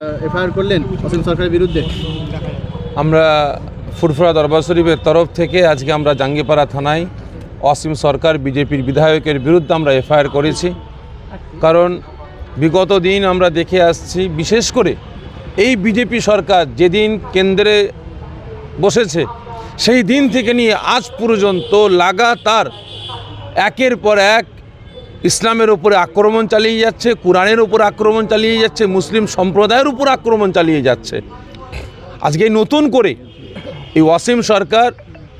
FIR করলেন অসীম সরকারের বিরুদ্ধে? আমরা ফুরফুরা দরবার শরীফের তরফ থেকে আজকে আমরা জাঙ্গিপাড়া থানায় অসীম সরকার, বিজেপির বিধায়কের বিরুদ্ধে আমরা এফআইআর করেছি। কারণ বিগত দিন আমরা দেখে আসছি, বিশেষ করে এই বিজেপি সরকার যেদিন কেন্দ্রে বসেছে, সেই দিন থেকে নিয়ে আজ পর্যন্ত লাগাতার একের পর এক ইসলামের উপরে আক্রমণ চালিয়ে যাচ্ছে, কোরআনের উপর আক্রমণ চালিয়ে যাচ্ছে, মুসলিম সম্প্রদায়ের উপর আক্রমণ চালিয়ে যাচ্ছে। আজকে নতুন করে এই ওয়াসিম সরকার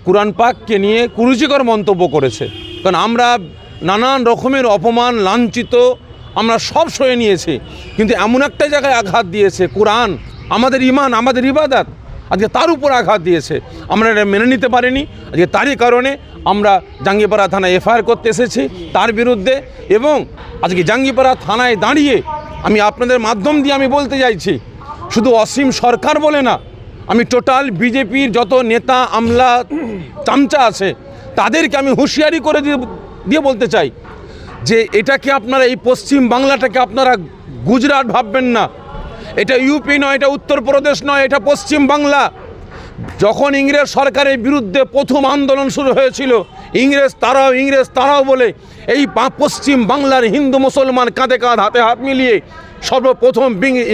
কোরআন পাককে নিয়ে কুরুচিকর মন্তব্য করেছে। কারণ আমরা নানান রকমের অপমান, লাঞ্ছিত, আমরা সব সয়ে নিয়েছি। কিন্তু এমন একটা জায়গায় আঘাত দিয়েছে কোরআন, আমাদের ইমান আমাদের ইবাদাত। আজকে তার উপর আঘাত দিয়েছে। আমরা এটা মেনে নিতে পারিনি। আজকে তারই কারণে আমরা জাঙ্গিপাড়া থানায় এফআইআর করতে এসেছি তার বিরুদ্ধে এবং আজকে জাঙ্গিপাড়া থানায় দাঁড়িয়ে আমি আপনাদের মাধ্যম দিয়ে আমি বলতে চাইছি, শুধু অসীম সরকার বলে না, আমি টোটাল বিজেপির যত নেতা, আমলা, চামচা আছে, তাদেরকে আমি হুঁশিয়ারি করে দিয়ে বলতে চাই যে এটাকে আপনারা এই পশ্চিম বাংলাটাকে আপনারা গুজরাট ভাববেন না। এটা ইউপি নয়, এটা উত্তরপ্রদেশ নয়, এটা পশ্চিম বাংলা। যখন ইংরেজ সরকারের বিরুদ্ধে প্রথম আন্দোলন শুরু হয়েছিল, ইংরেজ তারাও ইংরেজ তারাও বলে এই পশ্চিম বাংলার হিন্দু মুসলমান কাঁধে কাঁধ, হাতে হাত মিলিয়ে সর্বপ্রথম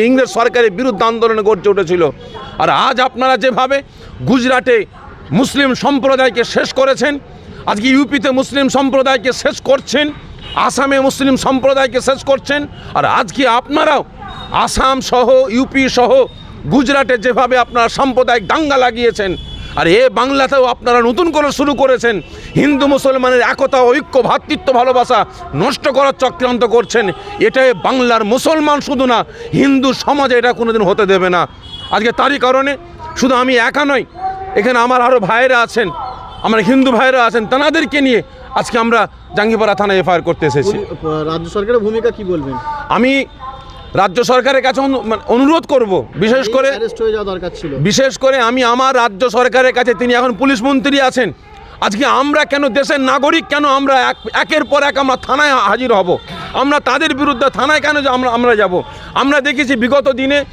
ইংরেজ সরকারের বিরুদ্ধে আন্দোলন গড়ে উঠেছিল। আর আজ আপনারা যেভাবে গুজরাটে মুসলিম সম্প্রদায়কে শেষ করেছেন, আজকে ইউপিতে মুসলিম সম্প্রদায়কে শেষ করছেন, আসামে মুসলিম সম্প্রদায়কে শেষ করছেন, আর আজকে আপনারাও আসাম সহ ইউপি সহ গুজরাটে যেভাবে আপনারা সাম্প্রদায়িক দাঙ্গা লাগিয়েছেন আর এ বাংলাতেও আপনারা নতুন করে শুরু করেছেন হিন্দু মুসলমানের একতা ঐক্য ভ্রাতৃত্ব ভালোবাসা নষ্ট করার চক্রান্ত করছেন এটাই বাংলার মুসলমান শুধু না হিন্দু সমাজে এটা কোনোদিন হতে দেবে না। আজকে তারই কারণে শুধু আমি একা নই এখানে আমার আরও ভাইয়েরা আছেন আমার হিন্দু ভাইয়েরা আছেন তাদেরকে নিয়ে আজকে আমরা জাঙ্গিপাড়া থানায় এফআইআর করতে এসেছি। রাজ্য সরকারের ভূমিকা কি বলবেন? আমি রাজ্য সরকারের কাছে মানে অনুরোধ করব বিশেষ করে বিশেষ করে আমি আমার রাজ্য সরকারের কাছে তিনি এখন পুলিশ মন্ত্রী আছেন। আজকে আমরা কেন দেশের নাগরিক কেন আমরা এক- একের পর এক আমরা থানায় হাজির হব? আমরা তাদের বিরুদ্ধে থানায় কেন আমরা আমরা যাব? আমরা দেখেছি বিগত দিনে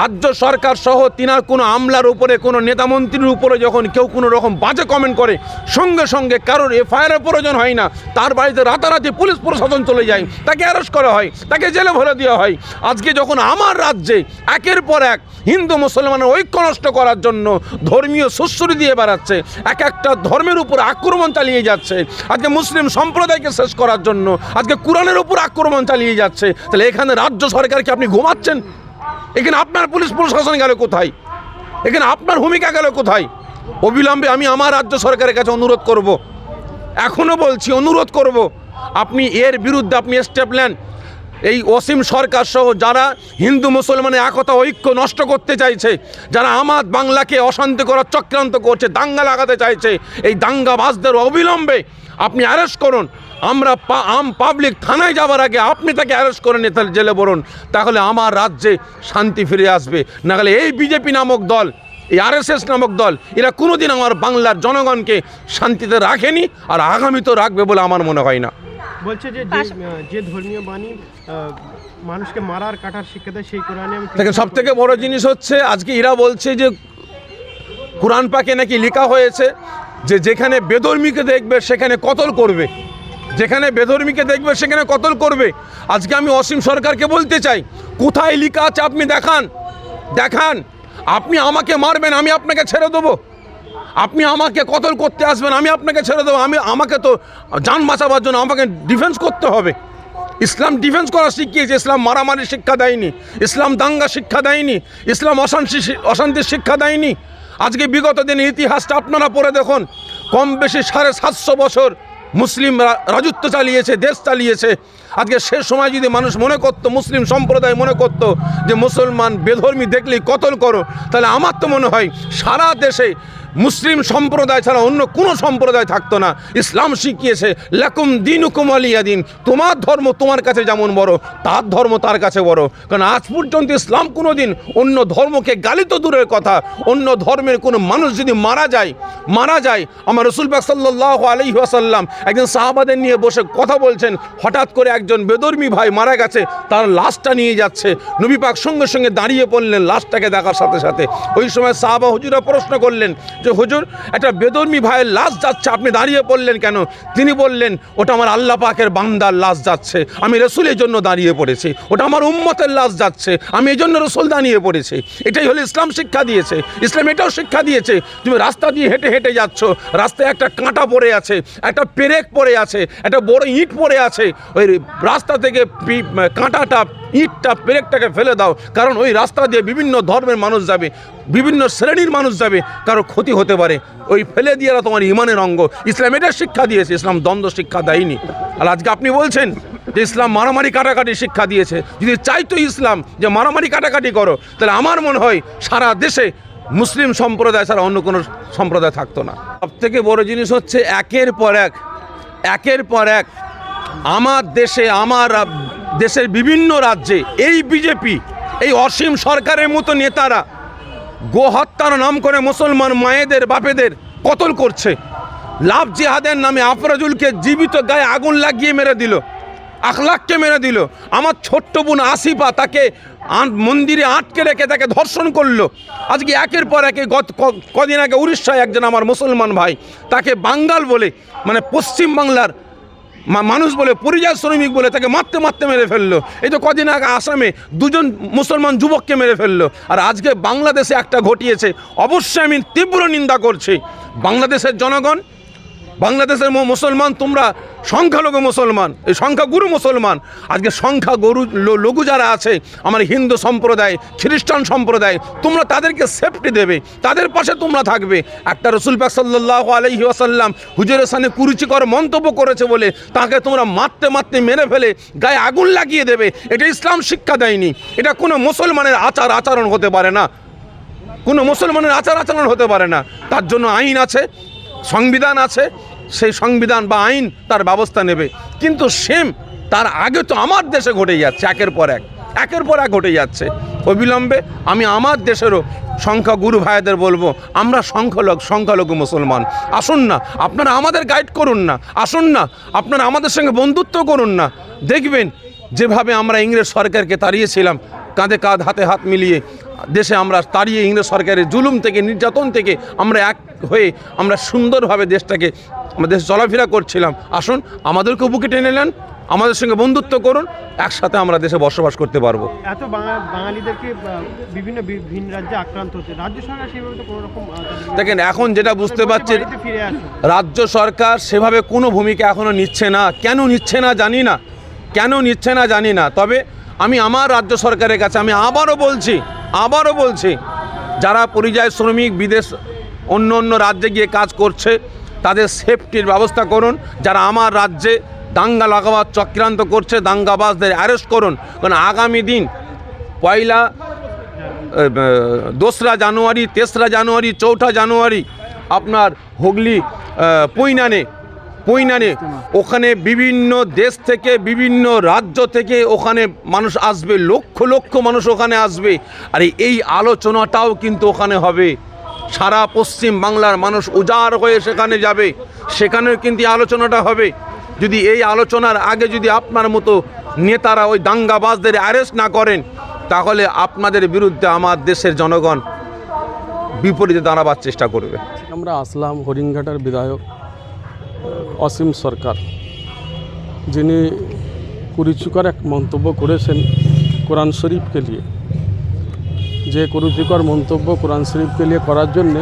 রাজ্য সরকার সহ তিনার কোনো আমলার উপরে, কোনো নেতামন্ত্রীর উপরে যখন কেউ কোনো রকম বাজে কমেন্ট করে, সঙ্গে সঙ্গে কারোর এফআইআরের প্রয়োজন হয় না, তার বাড়িতে রাতারাতি পুলিশ প্রশাসন চলে যায়, তাকে অ্যারেস্ট করা হয়, তাকে জেলে ভরে দেওয়া হয়। আজকে যখন আমার রাজ্যে একের পর এক হিন্দু মুসলমানের ঐক্য নষ্ট করার জন্য ধর্মীয় সুশ্রী দিয়ে বেড়াচ্ছে, এক একটা ধর্মের উপর আক্রমণ চালিয়ে যাচ্ছে, আজকে মুসলিম সম্প্রদায়কে শেষ করার জন্য, আজকে কোরআনের উপর আক্রমণ চালিয়ে যাচ্ছে, তাহলে এখানে রাজ্য সরকারকে আপনি ঘুমাচ্ছেন? এখানে আপনার পুলিশ প্রশাসন গেল কোথায় এখানে আপনার ভূমিকা গেল কোথায় অবিলম্বে আমি আমার রাজ্য সরকারের কাছে অনুরোধ করব। এখনও বলছি, অনুরোধ করব। আপনি এর বিরুদ্ধে আপনি স্টেপ নেন এই অসীম সরকার সহ যারা হিন্দু, মুসলমানের একতা, ঐক্য নষ্ট করতে চাইছে, যারা আমার বাংলাকে অশান্তি করার চক্রান্ত করছে, দাঙ্গা লাগাতে চাইছে, এই দাঙ্গাবাজদের অবিলম্বে আপনি অ্যারেস্ট করুন আমরা পা- আম পাবলিক থানায় যাওয়ার আগে আপনি তাকে অ্যারেস্ট করে নিয়ে তাহলে জেলে বলুন তাহলে আমার রাজ্যে শান্তি ফিরে আসবে। নাহলে এই বিজেপি নামক দল এই আরএসএস নামক দল এরা কোনোদিন আমার বাংলার জনগণকে শান্তিতে রাখেনি আর আগামীতেও রাখবে বলে আমার মনে হয় না। বলছে যে যে ধর্মীয় বাণী মানুষকে মারার কাটার শিক্ষা দেয় সেই কোরআনে দেখেন সব থেকে বড় জিনিস হচ্ছে আজকে এরা বলছে যে কোরআন পাকে নাকি লেখা হয়েছে যে যেখানে বেধর্মীকে দেখবে সেখানে কতল করবে। যেখানে বেধর্মীকে দেখবে, সেখানে কতল করবে। আজকে আমি অসীম সরকারকে বলতে চাই, কোথায় লেখা আছে আপনি দেখান দেখান। আপনি আমাকে মারবেন, আমি আপনাকে ছেড়ে দেবো। আপনি আমাকে কতল করতে আসবেন, আমি আপনাকে ছেড়ে দেবো। আমি, আমাকে তো যান বাঁচাবার জন্য আমাকে ডিফেন্স করতে হবে। ইসলাম ডিফেন্স করা শিখিয়েছে, ইসলাম মারামারি শিক্ষা দেয়নি, ইসলাম দাঙ্গা শিক্ষা দেয়নি, ইসলাম অশান্তি অশান্তির শিক্ষা দেয়নি। আজকে বিগত দিনের ইতিহাসটা আপনারা পড়ে দেখুন, কম বেশি সাড়ে সাতশো বছর মুসলিম রা- রাজত্ব চালিয়েছে, দেশ চালিয়েছে। আজকে সে সময় যদি মানুষ মনে করতো, মুসলিম সম্প্রদায় মনে করতো যে মুসলমান বেধর্মী দেখলেই কতল করো, তাহলে আমার তো মনে হয় সারা দেশে মুসলিম সম্প্রদায় ছাড়া অন্য কোনো সম্প্রদায় থাকতো না। ইসলাম শিখিয়েছে, লাকুম দিনুকুম আলিয়া দিন। তোমার ধর্ম তোমার কাছে যেমন বড়, তার ধর্ম তার কাছে বড়। কারণ আজ পর্যন্ত ইসলাম কোনো দিন অন্য ধর্মকে গালি তো দূরের কথা, অন্য ধর্মের কোনো মানুষ যদি মারা যায় মারা যায়, আমার রসুল পাক সাল্লাহ আলহি আসাল্লাম একজন সাহাবাদের নিয়ে বসে কথা বলছেন, হঠাৎ করে একজন বেদর্মী ভাই মারা গেছে, তার লাশটা নিয়ে যাচ্ছে। নবী পাক সঙ্গে সঙ্গে দাঁড়িয়ে পড়লেন লাশটাকে দেখার সাথে সাথে। ওই সময় সাহাবা হুজুরা প্রশ্ন করলেন যে হুজুর, একটা বেদর্মী ভাইয়ের লাশ যাচ্ছে, আপনি দাঁড়িয়ে পড়লেন কেন? তিনি বললেন, ওটা আমার আল্লাহ পাকের বান্দার লাশ যাচ্ছে। আমি রসুলের জন্য দাঁড়িয়ে পড়েছি। ওটা আমার উম্মতের লাশ যাচ্ছে। আমি এই জন্য রসুল দাঁড়িয়ে পড়েছি। এটাই হলো ইসলাম শিক্ষা দিয়েছে। ইসলাম এটাও শিক্ষা দিয়েছে, তুমি রাস্তা দিয়ে হেঁটে হেঁটে যাচ্ছ। রাস্তায় একটা কাঁটা পড়ে আছে, একটা পেরেক পড়ে আছে, একটা বড় ইট পড়ে আছে। ওই রাস্তা থেকে কাঁটাটা, ইটটা, পেরেকটাকে ফেলে দাও। কারণ ওই রাস্তা দিয়ে বিভিন্ন ধর্মের মানুষ যাবে। বিভিন্ন শ্রেণির মানুষ যাবে, কারও ক্ষতি হতে পারে। ওই ফেলে দিয়ে তোমার ইমানের অঙ্গ। ইসলাম এটা শিক্ষা দিয়েছে, ইসলাম দ্বন্দ্ব শিক্ষা দেয়নি। আর আজকে আপনি বলছেন যে ইসলাম মারামারি কাটাকাটি শিক্ষা দিয়েছে। যদি চাইতো ইসলাম যে মারামারি কাটাকাটি করো, তাহলে আমার মনে হয় সারা দেশে মুসলিম সম্প্রদায় ছাড়া অন্য কোনো সম্প্রদায় থাকতো না। সব থেকে বড় জিনিস হচ্ছে একের পর এক, একের পর এক আমার দেশে, আমার দেশের বিভিন্ন রাজ্যে এই বিজেপি, এই অসীম সরকারের মতো নেতারা গো হত্যার নাম করে মুসলমান মায়েদের, বাপেদের কতল করছে। লাভ জিহাদের নামে আফরাজুলকে জীবিত গায়ে আগুন লাগিয়ে মেরে দিল আখলাককে মেরে দিল। আমার ছোট্ট বোন আসিফা তাকে মন্দিরে আটকে রেখে তাকে ধর্ষণ করল। আজকে একের পর একে গত কদিন আগে উড়িষ্যায় একজন আমার মুসলমান ভাই তাকে বাঙ্গাল বলে মানে পশ্চিম বাংলার মানুষ বলে, পরিযায় শ্রমিক বলে, তাকে মারতে মারতে মেরে ফেলল। এই তো কদিন আগে আসামে দুজন মুসলমান যুবককে মেরে ফেলল। আর আজকে বাংলাদেশে একটা ঘটিয়েছে, অবশ্যই আমি তীব্র নিন্দা করছি। বাংলাদেশের জনগণ বাংলাদেশের মুসলমান, তোমরা সংখ্যালঘু মুসলমান, এই সংখ্যাগুরু মুসলমান। আজকে সংখ্যা গরু লঘু যারা আছে, আমার হিন্দু সম্প্রদায়, খ্রিস্টান সম্প্রদায়, তোমরা তাদেরকে সেফটি দেবে, তাদের পাশে তোমরা থাকবে। একটা রসুল পাক সাল্লাহ আলহি আসাল্লাম হুজুরের সামনে কুরুচিকর মন্তব্য করেছে বলে তাকে তোমরা মারতে মারতে মেরে ফেলে, গায়ে আগুন লাগিয়ে দেবে। এটা ইসলাম শিক্ষা দেয়নি। এটা কোনো মুসলমানের আচার আচরণ হতে পারে না। কোনো মুসলমানের আচার আচরণ হতে পারে না। তার জন্য আইন আছে সংবিধান আছে, সেই সংবিধান বা আইন তার ব্যবস্থা নেবে। কিন্তু সেম তার আগে তো আমার দেশে ঘটে যাচ্ছে, একের পর এক। একের পর এক ঘটে যাচ্ছে। অবিলম্বে আমি আমার দেশেরও সংখ্যা গুরু ভাইদের বলব, আমরা সংখ্যালঘু সংখ্যালঘু মুসলমান। আসুন না, আপনারা আমাদের গাইড করুন না, আসুন না, আপনারা আমাদের সঙ্গে বন্ধুত্ব করুন না। দেখবেন, যেভাবে আমরা ইংরেজ সরকারকে তাড়িয়েছিলাম, কাঁধে কাঁধ, হাতে হাত মিলিয়ে দেশে আমরা তাড়িয়ে ইংরেজ সরকারের জুলুম থেকে নির্যাতন থেকে আমরা এক হয়ে আমরা সুন্দরভাবে দেশটাকে আমাদের দেশে চলাফেরা করছিলাম। আসুন আমাদেরকেও বুকে টেনে নেন আমাদের সঙ্গে বন্ধুত্ব করুন একসাথে আমরা দেশে বসবাস করতে পারব। এত বাঙালিদেরকে বিভিন্ন ভিন রাজ্যে আক্রান্ত হচ্ছে। রাজ্য সরকার সেভাবে তো কোনো রকম দেখেন এখন যেটা বুঝতে পারছি রাজ্য সরকার সেভাবে কোনো ভূমিকা এখনও নিচ্ছে না। কেন নিচ্ছে না জানি না। কেন নিচ্ছে না জানি না। তবে আমি আমার রাজ্য সরকারের কাছে আমি আবারও বলছি আবারও বলছি যারা পরিযায়ী শ্রমিক বিদেশ অন্য অন্য রাজ্যে গিয়ে কাজ করছে তাদের সেফটির ব্যবস্থা করুন। যারা আমার রাজ্যে দাঙ্গা লাগাবার চক্রান্ত করছে দাঙ্গাবাজদের অ্যারেস্ট করুন। কারণ আগামী দিন পয়লা দোসরা জানুয়ারি তেসরা জানুয়ারি চৌঠা জানুয়ারি আপনার হুগলি আহ, পৈনানে ওখানে বিভিন্ন দেশ থেকে, বিভিন্ন রাজ্য থেকে ওখানে মানুষ আসবে, লক্ষ লক্ষ মানুষ ওখানে আসবে। আর এই আলোচনাটাও কিন্তু ওখানে হবে। সারা পশ্চিম বাংলার মানুষ উজাড় হয়ে সেখানে যাবে। সেখানেও কিন্তু আলোচনাটা হবে। যদি এই আলোচনার আগে যদি আপনার মতো নেতারা ওই দাঙ্গাবাজদের অ্যারেস্ট না করেন, তাহলে আপনাদের বিরুদ্ধে আমার দেশের জনগণ বিপরীতে দাঁড়াবার চেষ্টা করবে। আমরা আসলাম হরিণঘাটার বিধায়ক। অসীম সরকার, যিনি কুরুচিকর এক মন্তব্য করেছেন কোরআন শরীফকে নিয়ে। যে কুরুচিকর মন্তব্য কোরআন শরীফকে নিয়ে করার জন্যে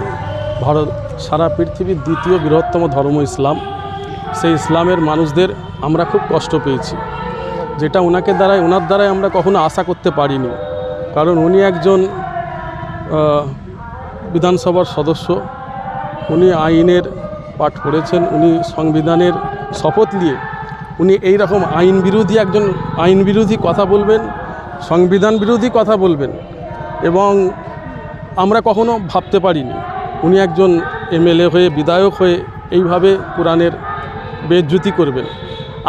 ভারত, সারা পৃথিবীর দ্বিতীয় বৃহত্তম ধর্ম ইসলাম। সেই ইসলামের মানুষদের আমরা খুব কষ্ট পেয়েছি। যেটা ওনাকে দ্বারাই ওনার দ্বারাই আমরা কখনো আশা করতে পারিনি। কারণ উনি একজন বিধানসভার সদস্য। উনি আইনের পাঠ করেছেন, উনি সংবিধানের শপথ নিয়ে। উনি এই রকম আইন বিরোধী একজন আইন বিরোধী কথা বলবেন, সংবিধান বিরোধী কথা বলবেন এবং আমরা কখনো ভাবতে পারিনি। উনি একজন এমএলএ হয়ে, বিধায়ক হয়ে এইভাবে কোরআনের বেজ্জুতি করবেন।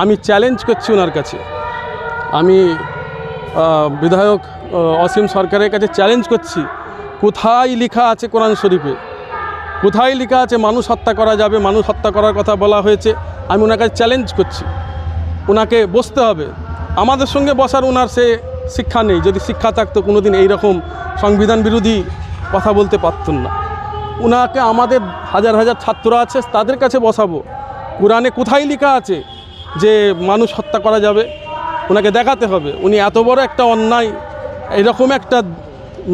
আমি চ্যালেঞ্জ করছি ওনার কাছে। আমি বিধায়ক অসীম সরকারের কাছে চ্যালেঞ্জ করছি, কোথায় লেখা আছে কোরআন শরীফে? কোথায় লেখা আছে, মানুষ হত্যা করা যাবে, মানুষ হত্যা করার কথা বলা হয়েছে, আমি ওনার কাছে চ্যালেঞ্জ করছি। ওনাকে বসতে হবে। আমাদের সঙ্গে বসার ওনার সে শিক্ষা নেই। যদি শিক্ষা থাকতো কোনো দিন এইরকম সংবিধান বিরোধী কথা বলতে পারতেন না। ওনাকে আমাদের হাজার হাজার ছাত্র আছে, তাদের কাছে বসাবো। কোরআনে কোথায় লেখা আছে যে মানুষ হত্যা করা যাবে? ওনাকে দেখাতে হবে। উনি এত বড় একটা অন্যায়, এরকম একটা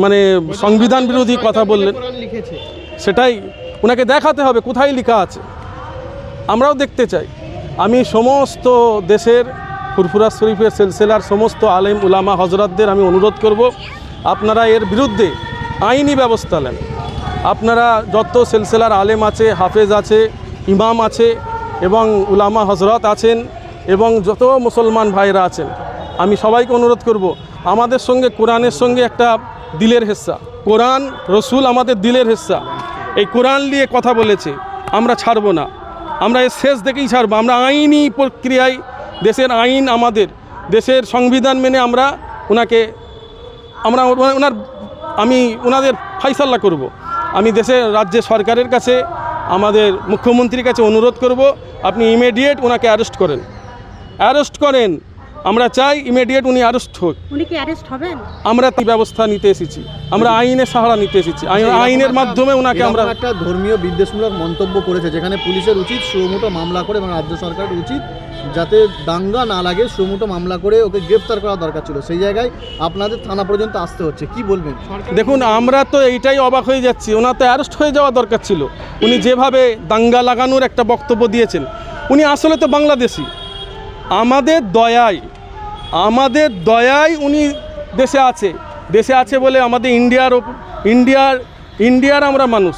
মানে সংবিধান বিরোধী কথা বললেন। সেটাই ওনাকে দেখাতে হবে, কোথায় লেখা আছে। আমরাও দেখতে চাই। আমি সমস্ত দেশের ফুরফুরা শরীফের সিলসিলার সমস্ত আলেম উলামা হজরতদের আমি অনুরোধ করব, আপনারা এর বিরুদ্ধে আইনি ব্যবস্থা নেন। আপনারা যত সিলসিলার আলেম আছে, হাফেজ আছে, ইমাম আছে এবং উলামা হজরত আছেন এবং যত মুসলমান ভাইরা আছেন, আমি সবাইকে অনুরোধ করব, আমাদের সঙ্গে কোরআনের সঙ্গে একটা দিলের হেস্সা কোরআন রসুল আমাদের দিলের হেস্সা এই কোরআন নিয়ে কথা বলেছে, আমরা ছাড়বো না। আমরা এর শেষ দেখেই ছাড়বো। আমরা আইনি প্রক্রিয়ায়, দেশের আইন আমাদের, দেশের সংবিধান মেনে আমরা ওনাকে, আমরা ওনার আমি ওনাদের ফাইসাল্লা করব। আমি দেশের, রাজ্যের সরকারের কাছে, আমাদের মুখ্যমন্ত্রীর কাছে অনুরোধ করব, আপনি ইমিডিয়েট ওনাকে অ্যারেস্ট করেন। অ্যারেস্ট করেন। আমরা চাই ইমিডিয়েট উনি অ্যারেস্ট হোক। উনি কি অ্যারেস্ট হবেন? আমরা এই ব্যবস্থা নিতে এসেছি। আমরা আইনের সাহারা নিতে এসেছি। আইন- আইনের মাধ্যমে ওনাকে আমরা একটা ধর্মীয় বিদ্বেষমূলক মন্তব্য করেছে যেখানে পুলিশের উচিত সুমোটো মামলা করে এবং রাজ্য সরকারের উচিত যাতে দাঙ্গা না লাগে সুমোটো মামলা করে ওকে গ্রেফতার করা দরকার ছিল। সেই জায়গায় আপনাদের থানা পর্যন্ত আসতে হচ্ছে। কি বলবেন? দেখুন আমরা তো এইটাই অবাক হয়ে যাচ্ছি। ওনার তো অ্যারেস্ট হয়ে যাওয়া দরকার ছিল। উনি যেভাবে দাঙ্গা লাগানোর একটা বক্তব্য দিয়েছেন উনি আসলে তো বাংলাদেশি। আমাদের দয়ায় আমাদের দয়ায় উনি দেশে আছে। দেশে আছে বলে আমাদের ইন্ডিয়ার ইন্ডিয়ার ইন্ডিয়ার আমরা মানুষ।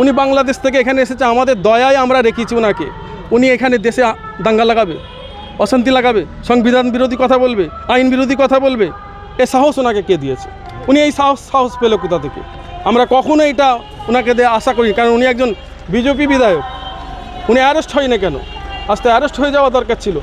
উনি বাংলাদেশ থেকে এখানে এসেছে, আমাদের দয়ায় আমরা রেখেছি ওনাকে উনি এখানে দেশে দাঙ্গা লাগাবে, অশান্তি লাগাবে, সংবিধান বিরোধী কথা বলবে, আইন বিরোধী কথা বলবে। এ সাহস ওনাকে কে দিয়েছে? উনি এই সাহস সাহস পেল কোথা থেকে? আমরা কখনো এটা ওনাকে দিয়ে আশা করি কারণ উনি একজন বিজেপি বিধায়ক। উনি অ্যারেস্ট হয় না কেন? আস্তে অ্যারেস্ট হয়ে যাওয়া দরকার ছিল।